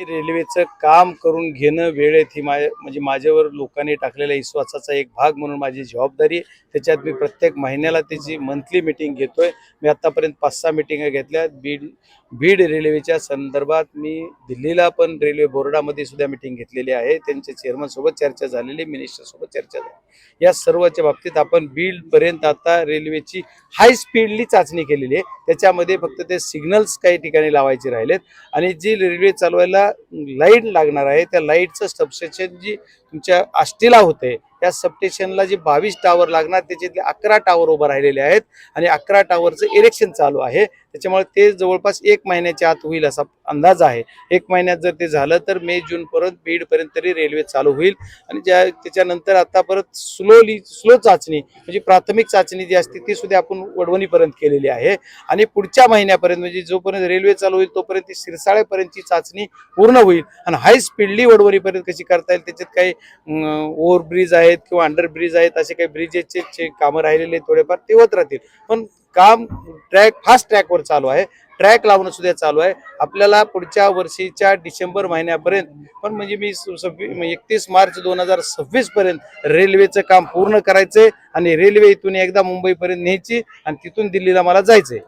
रेल्वेचं काम करून घेणं वेळेत ही माझ्या म्हणजे माझ्यावर लोकांनी टाकलेल्या विश्वासाचा एक भाग म्हणून माझी जबाबदारी आहे. त्याच्यात मी प्रत्येक महिन्याला त्याची मंथली मिटिंग घेतोय. मी आतापर्यंत पाच सहा मिटिंगा घेतल्या. बीड बीड रेल्वेच्या संदर्भात मी दिल्लीला पण रेल्वे बोर्डामध्ये सुद्धा मिटिंग घेतलेली आहे. त्यांच्या चेअरमन सोबत चर्चा झालेली मिनिस्टर सोबत चर्चा झाली या सर्वच्या बाबतीत आपण बीडपर्यंत आता रेल्वेची हाय स्पीडली चाचणी केलेली आहे. त्याच्यामध्ये फक्त ते सिग्नल्स काही ठिकाणी लावायचे राहिलेत. आणि जी रेल्वे चालवायला लाइट लागणार आहे त्या लाईटचं सबस्टेशन जी तुमच्या आष्टीला होते त्या सबस्टेशनला जे बावीस टावर लागणार त्याच्यातले अकरा टावर उभं राहिलेले आहेत आणि अकरा टावरचं इरेक्शन चालू आहे. त्याच्यामुळे ते जवळपास एक महिन्याच्या आत होईल असा अंदाज आहे. एक महिन्यात जर ते झालं तर मे जून पर्यंत बीड पर्यंत तरी रेल्वे चालू होईल. आणि ज्या त्याच्यानंतर आता परत स्लोली स्लो चाचणी म्हणजे प्राथमिक चाचणी जी असते ती सुद्धा आपण वडवणीपर्यंत केलेली आहे. आणि पुढच्या महिन्यापर्यंत म्हणजे जोपर्यंत रेल्वे चालू होईल तोपर्यंत ती शिरसाळेपर्यंतची चाचणी पूर्ण होईल. आणि हाय स्पीडली वडवणीपर्यंत कशी करता येईल त्याच्यात काही ओव्हरब्रिज आहेत किंवा अंडरब्रिज आहेत असे काही ब्रिजेसचे कामं राहिलेले थोडेफार ते होत राहतील. पण काम ट्रॅक फास्ट ट्रॅकवर चालू आहे. ट्रॅक लावणं सुद्धा चालू आहे. आपल्याला पुढच्या वर्षीच्या डिसेंबर महिन्यापर्यंत पण म्हणजे मी एकतीस मार्च दोन हजार सव्वीस पर्यंत रेल्वेचं काम पूर्ण करायचंय आणि रेल्वे इथून एकदा मुंबईपर्यंत न्यायची आणि तिथून दिल्लीला मला जायचंय.